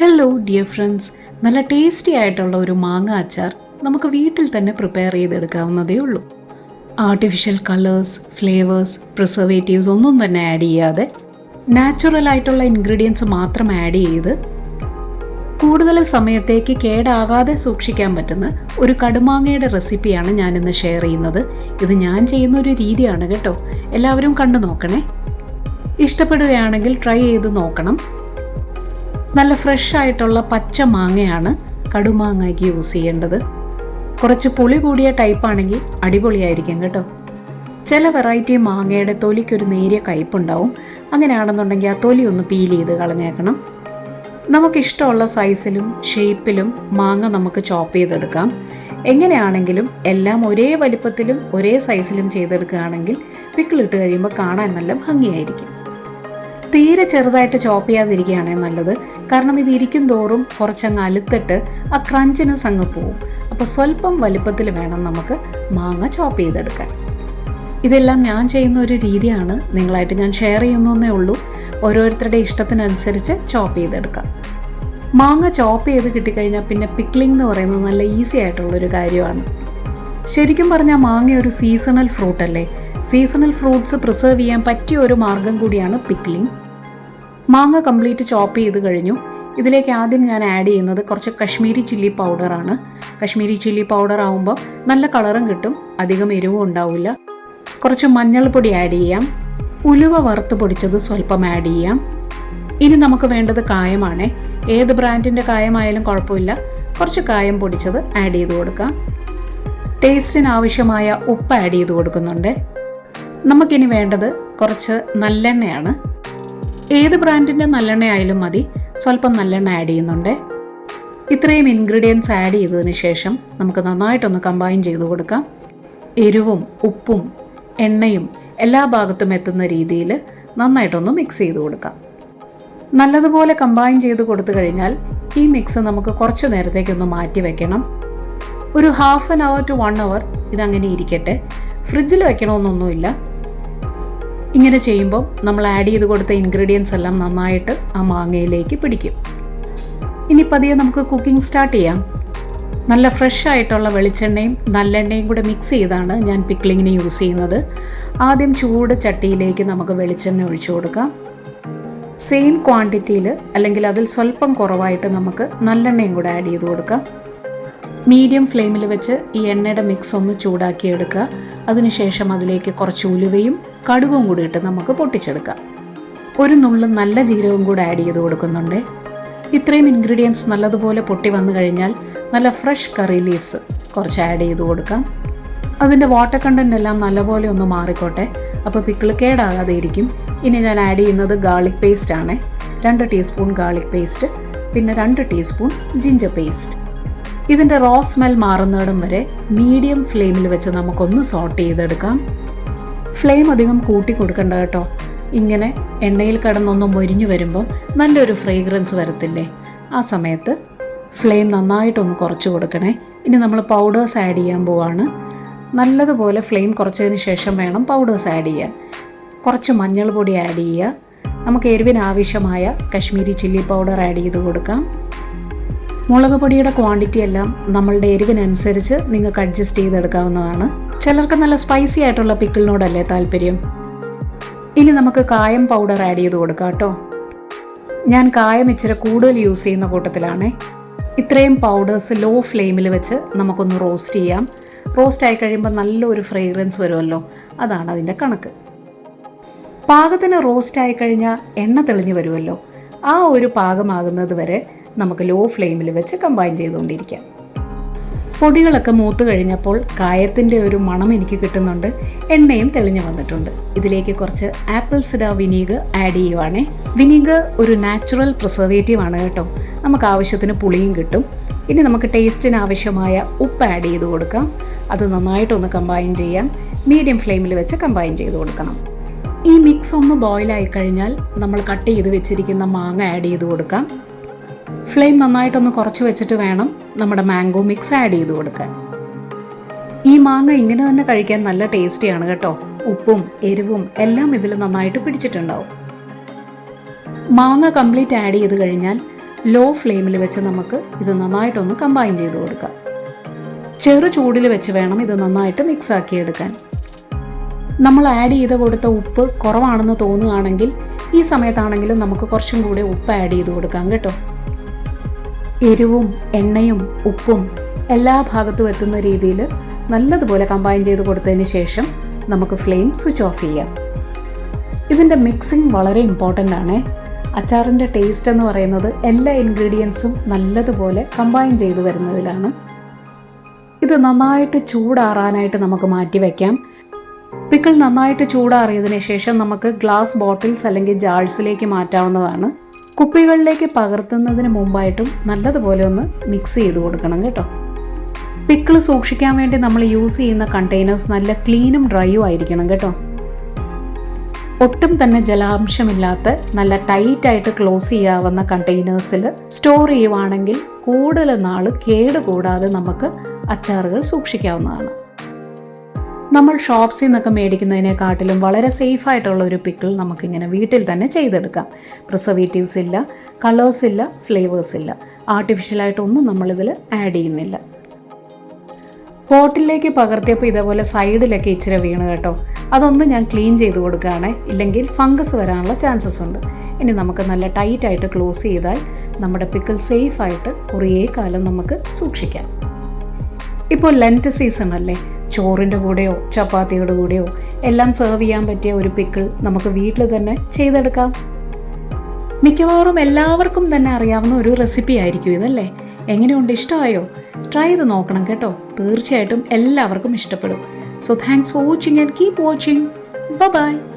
Hello dear friends നല്ല tasty ആയിട്ടുള്ള ഒരു മാങ്ങ അച്ചാർ നമുക്ക് വീട്ടിൽ തന്നെ പ്രിപ്പയർ ചെയ്തെടുക്കാവുന്നതേ ഉള്ളൂ. ആർട്ടിഫിഷ്യൽ കളേഴ്സ് ഫ്ലേവേഴ്സ് പ്രിസർവേറ്റീവ്സ് ഒന്നും തന്നെ ആഡ് ചെയ്യാതെ നാച്ചുറൽ ആയിട്ടുള്ള ഇൻഗ്രീഡിയൻസ് മാത്രം ആഡ് ചെയ്ത് കൂടുതൽ സമയത്തേക്ക് കേടാകാതെ സൂക്ഷിക്കാൻ പറ്റുന്ന ഒരു കടുമാങ്ങയുടെ റെസിപ്പിയാണ് ഞാനിന്ന് ഷെയർ ചെയ്യുന്നത്. ഇത് ഞാൻ ചെയ്യുന്ന ഒരു രീതിയാണ് കേട്ടോ. എല്ലാവരും കണ്ടു നോക്കണേ. ഇഷ്ടപ്പെടുകയാണെങ്കിൽ ട്രൈ ചെയ്ത് നോക്കണം. നല്ല ഫ്രഷ് ആയിട്ടുള്ള പച്ച മാങ്ങയാണ് കടുമാങ്ങയ്ക്ക് യൂസ് ചെയ്യേണ്ടത്. കുറച്ച് പുളി കൂടിയ ടൈപ്പാണെങ്കിൽ അടിപൊളിയായിരിക്കും കേട്ടോ. ചില വെറൈറ്റി മാങ്ങയുടെ തൊലിക്കൊരു നേരിയ കയ്പുണ്ടാവും അങ്ങനെയാണെന്നുണ്ടെങ്കിൽ ആ തൊലി ഒന്ന് പീൽ ചെയ്ത് കളഞ്ഞേക്കണം. നമുക്കിഷ്ടമുള്ള സൈസിലും ഷേപ്പിലും മാങ്ങ നമുക്ക് ചോപ്പ് ചെയ്തെടുക്കാം. എങ്ങനെയാണെങ്കിലും എല്ലാം ഒരേ വലിപ്പത്തിലും ഒരേ സൈസിലും ചെയ്തെടുക്കുകയാണെങ്കിൽ പിക്കിളിട്ട് കഴിയുമ്പോൾ കാണാൻ നല്ല ഭംഗിയായിരിക്കും. തീരെ ചെറുതായിട്ട് ചോപ്പ് ചെയ്യാതിരിക്കുകയാണേ നല്ലത്. കാരണം ഇത് ഇരിക്കും തോറും കുറച്ചങ്ങ് അലുത്തിട്ട് ആ ക്രഞ്ചിന് അങ്ങ് പോവും. അപ്പോൾ സ്വല്പം വലുപ്പത്തിൽ വേണം നമുക്ക് മാങ്ങ ചോപ്പ് ചെയ്തെടുക്കാൻ. ഇതെല്ലാം ഞാൻ ചെയ്യുന്ന ഒരു രീതിയാണ്. നിങ്ങളായിട്ട് ഞാൻ ഷെയർ ചെയ്യുന്നേ ഉള്ളൂ. ഓരോരുത്തരുടെ ഇഷ്ടത്തിനനുസരിച്ച് ചോപ്പ് ചെയ്തെടുക്കാം. മാങ്ങ ചോപ്പ് ചെയ്ത് കിട്ടിക്കഴിഞ്ഞാൽ പിന്നെ പിക്ലിംഗ് എന്ന് പറയുന്നത് നല്ല ഈസി ആയിട്ടുള്ളൊരു കാര്യമാണ്. ശരിക്കും പറഞ്ഞാൽ മാങ്ങ ഒരു സീസണൽ ഫ്രൂട്ട് അല്ലേ? സീസണൽ ഫ്രൂട്ട്സ് പ്രിസർവ് ചെയ്യാൻ പറ്റിയ ഒരു മാർഗം കൂടിയാണ് പിക്ലിംഗ് മാങ്ങ കംപ്ലീറ്റ് ചോപ്പ് ചെയ്ത് കഴിഞ്ഞു. ഇതിലേക്ക് ആദ്യം ഞാൻ ആഡ് ചെയ്യുന്നത് കുറച്ച് കശ്മീരി ചില്ലി പൗഡറാണ് കശ്മീരി ചില്ലി പൗഡർ ആകുമ്പോൾ നല്ല കളറും കിട്ടും അധികം എരിവും ഉണ്ടാവില്ല. കുറച്ച് മഞ്ഞൾപ്പൊടി ആഡ് ചെയ്യാം. ഉലുവ വറുത്ത് പൊടിച്ചത് സ്വല്പം ആഡ് ചെയ്യാം. ഇനി നമുക്ക് വേണ്ടത് കായമാണ്. ഏത് ബ്രാൻഡിന്റെ കായമായാലും കുഴപ്പമില്ല. കുറച്ച് കായം പൊടിച്ചത് ആഡ് ചെയ്ത് കൊടുക്കാം. ടേസ്റ്റിന് ആവശ്യമായ ഉപ്പ് ആഡ് ചെയ്ത് കൊടുക്കുന്നുണ്ട്. നമുക്കിനി വേണ്ടത് കുറച്ച് നല്ലെണ്ണയാണ്. ഏത് ബ്രാൻഡിന്റെ നല്ലെണ്ണ ആയാലും മതി. സ്വല്പം നല്ലെണ്ണ ആഡ് ചെയ്യുന്നുണ്ട്. ഇത്രയും ഇൻഗ്രീഡിയൻസ് ആഡ് ചെയ്തതിന് ശേഷം നമുക്ക് നന്നായിട്ടൊന്ന് കമ്പൈൻ ചെയ്ത് കൊടുക്കാം. എരിവും ഉപ്പും എണ്ണയും എല്ലാ ഭാഗത്തും എത്തുന്ന രീതിയിൽ നന്നായിട്ടൊന്ന് മിക്സ് ചെയ്ത് കൊടുക്കാം. നല്ലതുപോലെ കമ്പൈൻ ചെയ്ത് കൊടുത്തു കഴിഞ്ഞാൽ ഈ മിക്സ് നമുക്ക് കുറച്ച് നേരത്തേക്കൊന്ന് മാറ്റി വെക്കണം. ഒരു half an hour to one hour ഇതങ്ങനെ ഇരിക്കട്ടെ. ഫ്രിഡ്ജിൽ വെക്കണമെന്നൊന്നുമില്ല. ഇങ്ങനെ ചെയ്യുമ്പോൾ നമ്മൾ ആഡ് ചെയ്ത് കൊടുത്ത ഇൻഗ്രീഡിയൻസ് എല്ലാം നന്നായിട്ട് ആ മാങ്ങയിലേക്ക് പിടിക്കും. ഇനി പതിയെ നമുക്ക് കുക്കിംഗ് സ്റ്റാർട്ട് ചെയ്യാം. നല്ല ഫ്രഷ് ആയിട്ടുള്ള വെളിച്ചെണ്ണയും നല്ലെണ്ണയും കൂടെ മിക്സ് ചെയ്താണ് ഞാൻ പിക്ലിങ്ങിന് യൂസ് ചെയ്യുന്നത്. ആദ്യം ചൂട് ചട്ടിയിലേക്ക് നമുക്ക് വെളിച്ചെണ്ണ ഒഴിച്ചു കൊടുക്കാം. സെയിം ക്വാണ്ടിറ്റിയിൽ അല്ലെങ്കിൽ അതിൽ സ്വല്പം കുറവായിട്ട് നമുക്ക് നല്ലെണ്ണയും കൂടെ ആഡ് ചെയ്ത് കൊടുക്കാം. മീഡിയം ഫ്ലെയിമിൽ വെച്ച് ഈ എണ്ണയുടെ മിക്സ് ഒന്ന് ചൂടാക്കി എടുക്കുക അതിനുശേഷം അതിലേക്ക് കുറച്ച് ഉലുവയും കടുകും കൂടി ഇട്ട് നമുക്ക് പൊട്ടിച്ചെടുക്കാം. ഒരു നുള്ളു നല്ല ജീരകവും കൂടെ ആഡ് ചെയ്ത് കൊടുക്കുന്നുണ്ട്. ഇത്രയും ഇൻഗ്രീഡിയൻസ് നല്ലതുപോലെ പൊട്ടി വന്നു കഴിഞ്ഞാൽ നല്ല ഫ്രഷ് കറി ലീവ്സ് കുറച്ച് ആഡ് ചെയ്ത് കൊടുക്കാം. അതിന്റെ വാട്ടർ കണ്ടന്റ് എല്ലാം നല്ലപോലെ ഒന്ന് മാറിക്കോട്ടെ. അപ്പോൾ പിക്കിൾ കേടാകാതെ ഇരിക്കും. ഇനി ഞാൻ ആഡ് ചെയ്യുന്നത് ഗാർലിക് പേസ്റ്റ് ആണ്. രണ്ട് ടീസ്പൂൺ ഗാർലിക് പേസ്റ്റ് പിന്നെ രണ്ട് ടീസ്പൂൺ ജിഞ്ചർ പേസ്റ്റ് ഇതിന്റെ റോ സ്മെൽ മാറുന്നിടം വരെ മീഡിയം ഫ്ലെയിമിൽ വെച്ച് നമുക്കൊന്ന് സോട്ട് ചെയ്തെടുക്കാം. ഫ്ലെയിം അധികം കൂട്ടി കൊടുക്കണ്ട കേട്ടോ. ഇങ്ങനെ എണ്ണയിൽ കിടന്നൊന്ന് മൊരിഞ്ഞു വരുമ്പോൾ നല്ലൊരു ഫ്രേഗ്രൻസ് വരത്തില്ലേ? ആ സമയത്ത് ഫ്ലെയിം നന്നായിട്ടൊന്ന് കുറച്ച് കൊടുക്കണേ. ഇനി നമ്മൾ പൗഡേഴ്സ് ആഡ് ചെയ്യാൻ പോവാണ്. നല്ലതുപോലെ ഫ്ലെയിം കുറച്ചതിന് ശേഷം വേണം പൗഡേഴ്സ് ആഡ് ചെയ്യാൻ. കുറച്ച് മഞ്ഞൾ പൊടി ആഡ് ചെയ്യുക. നമുക്ക് എരിവിന് ആവശ്യമായ കശ്മീരി ചില്ലി പൗഡർ ആഡ് ചെയ്ത് കൊടുക്കാം. മുളക് പൊടിയുടെ ക്വാണ്ടിറ്റി എല്ലാം നമ്മളുടെ എരിവിനനുസരിച്ച് നിങ്ങൾക്ക് അഡ്ജസ്റ്റ് ചെയ്തെടുക്കാവുന്നതാണ്. ചിലർക്ക് നല്ല സ്പൈസി ആയിട്ടുള്ള പിക്കിളിനോടല്ലേ താല്പര്യം. ഇനി നമുക്ക് കായം പൗഡർ ആഡ് ചെയ്ത് കൊടുക്കാം കേട്ടോ. ഞാൻ കായം ഇച്ചിരി കൂടുതൽ യൂസ് ചെയ്യുന്ന കൂട്ടത്തിലാണ്. ഇത്രയും പൗഡേഴ്സ് ലോ ഫ്ലെയിമിൽ വെച്ച് നമുക്കൊന്ന് റോസ്റ്റ് ചെയ്യാം. റോസ്റ്റ് ആയി കഴിയുമ്പോൾ നല്ലൊരു ഫ്രേഗ്രൻസ് വരുമല്ലോ. അതാണ് അതിന്റെ കണക്ക്. പാകത്തിന് റോസ്റ്റ് ആയി കഴിഞ്ഞാൽ എണ്ണ തെളിഞ്ഞു വരുമല്ലോ. ആ ഒരു പാകമാകുന്നത് വരെ നമുക്ക് ലോ ഫ്ലെയിമിൽ വെച്ച് കമ്പൈൻ ചെയ്തുകൊണ്ടിരിക്കാം. പൊടികളൊക്കെ മൂത്ത് കഴിഞ്ഞപ്പോൾ കായത്തിന്റെ ഒരു മണം എനിക്ക് കിട്ടുന്നുണ്ട്. എണ്ണയും തെളിഞ്ഞു വന്നിട്ടുണ്ട്. ഇതിലേക്ക് കുറച്ച് ആപ്പിൾ സിഡ വിനീഗർ ആഡ് ചെയ്യുവാണേ. വിനീഗർ ഒരു നാച്ചുറൽ പ്രിസർവേറ്റീവ് ആണ് കേട്ടോ. നമുക്ക് ആവശ്യത്തിന് പുളിയും കിട്ടും. ഇനി നമുക്ക് ടേസ്റ്റിന് ആവശ്യമായ ഉപ്പ് ആഡ് ചെയ്ത് കൊടുക്കാം. അത് നന്നായിട്ടൊന്ന് കമ്പൈൻ ചെയ്യാം. മീഡിയം ഫ്ലെയിമിൽ വെച്ച് കമ്പൈൻ ചെയ്ത് കൊടുക്കണം. ഈ മിക്സ് ഒന്ന് ബോയിലായി കഴിഞ്ഞാൽ നമ്മൾ കട്ട് ചെയ്ത് വെച്ചിരിക്കുന്ന മാങ്ങ ആഡ് ചെയ്ത് കൊടുക്കാം. ഫ്ലെയിം നന്നായിട്ടൊന്ന് കുറച്ച് വെച്ചിട്ട് വേണം നമ്മുടെ മാംഗോ മിക്സ് ആഡ് ചെയ്ത് കൊടുക്കാൻ. ഈ മാങ്ങ ഇങ്ങനെ തന്നെ കഴിക്കാൻ നല്ല ടേസ്റ്റിയാണ് കേട്ടോ. ഉപ്പും എരിവും എല്ലാം ഇതിൽ നന്നായിട്ട് പിടിച്ചിട്ടുണ്ടാവും. മാങ്ങ കംപ്ലീറ്റ് ആഡ് ചെയ്ത് കഴിഞ്ഞാൽ ലോ ഫ്ലെയിമിൽ വെച്ച് നമുക്ക് ഇത് നന്നായിട്ടൊന്ന് കമ്പൈൻ ചെയ്ത് കൊടുക്കാം. ചെറു ചൂടിൽ വെച്ച് വേണം ഇത് നന്നായിട്ട് മിക്സ് ആക്കിയെടുക്കാൻ നമ്മൾ ആഡ് ചെയ്ത് കൊടുത്ത ഉപ്പ് കുറവാണെന്ന് തോന്നുകയാണെങ്കിൽ ഈ സമയത്താണെങ്കിലും നമുക്ക് കുറച്ചും കൂടി ഉപ്പ് ആഡ് ചെയ്ത് കൊടുക്കാം കേട്ടോ. എരിവും എണ്ണയും ഉപ്പും എല്ലാ ഭാഗത്തും എത്തുന്ന രീതിയിൽ നല്ലതുപോലെ കമ്പൈൻ ചെയ്ത് കൊടുത്തതിന് ശേഷം നമുക്ക് ഫ്ലെയിം സ്വിച്ച് ഓഫ് ചെയ്യാം. ഇതിന്റെ മിക്സിംഗ് വളരെ ഇമ്പോർട്ടന്റ് ആണ്. അച്ചാറിന്റെ ടേസ്റ്റ് എന്ന് പറയുന്നത് എല്ലാ ഇൻഗ്രീഡിയൻസും നല്ലതുപോലെ കമ്പൈൻ ചെയ്ത് വരുന്നതിലാണ്. ഇത് നന്നായിട്ട് ചൂടാറാനായിട്ട് നമുക്ക് മാറ്റി വയ്ക്കാം പിക്കിൾ നന്നായിട്ട് ചൂടാറിയതിന് ശേഷം നമുക്ക് ഗ്ലാസ് ബോട്ടിൽസ് അല്ലെങ്കിൽ ജാഴ്സിലേക്ക് മാറ്റാവുന്നതാണ്. കുപ്പികളിലേക്ക് പകർത്തുന്നതിന് മുമ്പായിട്ടും നല്ലതുപോലെ ഒന്ന് മിക്സ് ചെയ്ത് കൊടുക്കണം കേട്ടോ. പിക്കിൾ സൂക്ഷിക്കാൻ വേണ്ടി നമ്മൾ യൂസ് ചെയ്യുന്ന കണ്ടെയ്നേഴ്സ് നല്ല ക്ലീനും ഡ്രൈയും ആയിരിക്കണം കേട്ടോ. ഒട്ടും തന്നെ ജലാംശമില്ലാത്ത നല്ല ടൈറ്റായിട്ട് ക്ലോസ് ചെയ്യാവുന്ന കണ്ടെയ്നേഴ്സിൽ സ്റ്റോർ ചെയ്യുവാണെങ്കിൽ കൂടുതൽ നാൾ കേടുകൂടാതെ നമുക്ക് അച്ചാറുകൾ സൂക്ഷിക്കാവുന്നതാണ്. നമ്മൾ ഷോപ്സിൽ നിന്നൊക്കെ മേടിക്കുന്നതിനെക്കാട്ടിലും വളരെ സേഫ് ആയിട്ടുള്ള ഒരു പിക്കിൾ നമുക്കിങ്ങനെ വീട്ടിൽ തന്നെ ചെയ്തെടുക്കാം. പ്രിസർവേറ്റീവ്സ് ഇല്ല കളേഴ്സ് ഇല്ല ഫ്ലേവേഴ്സ് ഇല്ല. ആർട്ടിഫിഷ്യലായിട്ടൊന്നും നമ്മളിതിൽ ആഡ് ചെയ്യുന്നില്ല. പോട്ടിലേക്ക് പകർത്തിയപ്പോൾ ഇതേപോലെ സൈഡിലൊക്കെ ഇച്ചിരി വീണ് കേട്ടോ. അതൊന്ന് ഞാൻ ക്ലീൻ ചെയ്ത് കൊടുക്കുകയാണെ. ഇല്ലെങ്കിൽ ഫംഗസ് വരാനുള്ള ചാൻസസ് ഉണ്ട്. ഇനി നമുക്ക് നല്ല ടൈറ്റായിട്ട് ക്ലോസ് ചെയ്താൽ നമ്മുടെ പിക്കിൾ സേഫായിട്ട് കുറേ കാലം നമുക്ക് സൂക്ഷിക്കാം. ഇപ്പോൾ ലെന്റ് സീസൺ അല്ലേ? ചോറിന്റെ കൂടെയോ ചപ്പാത്തിയുടെ കൂടെയോ എല്ലാം സെർവ് ചെയ്യാൻ പറ്റിയ ഒരു പിക്കിൾ നമുക്ക് വീട്ടിൽ തന്നെ ചെയ്തെടുക്കാം. മിക്കവാറും എല്ലാവർക്കും തന്നെ അറിയാവുന്ന ഒരു റെസിപ്പി ആയിരിക്കും ഇതല്ലേ? എങ്ങനെയുണ്ട്? ഇഷ്ടമായോ? ട്രൈ ചെയ്ത് നോക്കണം കേട്ടോ. തീർച്ചയായിട്ടും എല്ലാവർക്കും ഇഷ്ടപ്പെടും. So thanks for watching and keep watching bye